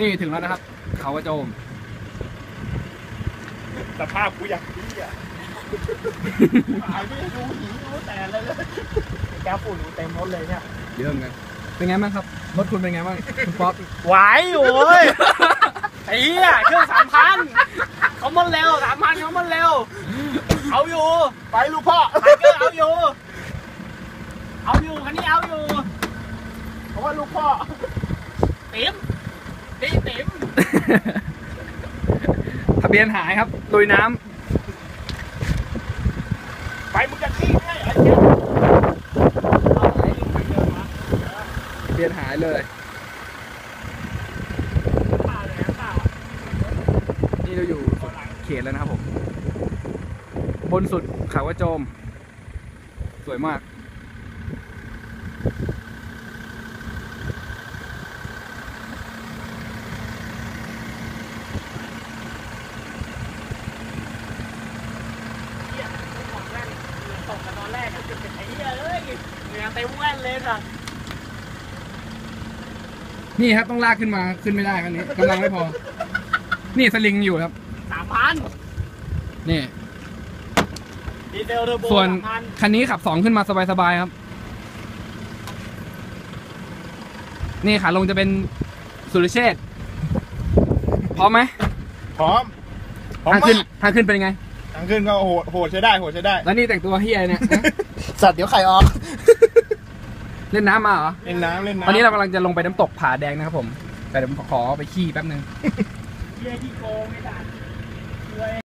นี่ถึงแล้วนะครับ เขากระโจม สภาพกูอยากพี่อะหายไม่ดูหิวรู้แต่เลยเลยแก้วฝุ่นเต็มรถเลยเนี่ยเยอะเหมือนกันเป็นไงบ้างครับ รถคุณเป็นไงบ้างคุณป๊อปไหวโอ้ยไอ้เหี้ยเครื่องสามพันเขามันเร็วสามพันเขามันเร็ว เอาอยู่ ไปลูกพ่อไทเกอร์เอาอยู่ เอาอยู่คันนี้เอาอยู่เพราะว่าลูกพ่อติ๋ม นี่ติ๋มทะเบียนหายครับลุยน้ำไปมึงจะขี้ให้ไอ้เหี้าทะเบียนหายเลย นี่เราอยู่เขตแล้วนะครับผม บนสุดเขากระโจม สวยมาก เหี้ยถอดแว่นเหงื่อตกกันตอนแรกอะไอ้เหี้ยเอ้ ยเหงื่อเต็มแว่นเลยสัตว์นี่ครับต้องลากขึ้นมาขึ้นไม่ได้คันนี้กำลังไม่พอ นี่สลิงอยู่ครับ สามพันนี่ ดีเซลเทอร์โบส่วนสามพันคันนี้ขับสองขึ้นมาสบายๆครับ นี่ขาลงจะเป็นสุรเชษฐ์พร้อมไหมพร้อมพร้อมทางมาขึ้นกทางขึ้นเป็นยังไง ทางขึ้นก็โหดโหดใช้ได้โหดใช้ได้ แล้วนี่แต่งตัวเฮียเนี่ย สัตว์เดี๋ยวไข่ออก เล่นน้ำมาเหรอ เล่นน้ำเล่นน้ำวันนี้เรากำลังจะลงไปน้ำตกผาแดงนะครับผม แต่เดี๋ยวผมขอไปขี้แป๊บนึงเหี้ยที่โกงไอ้สัตว์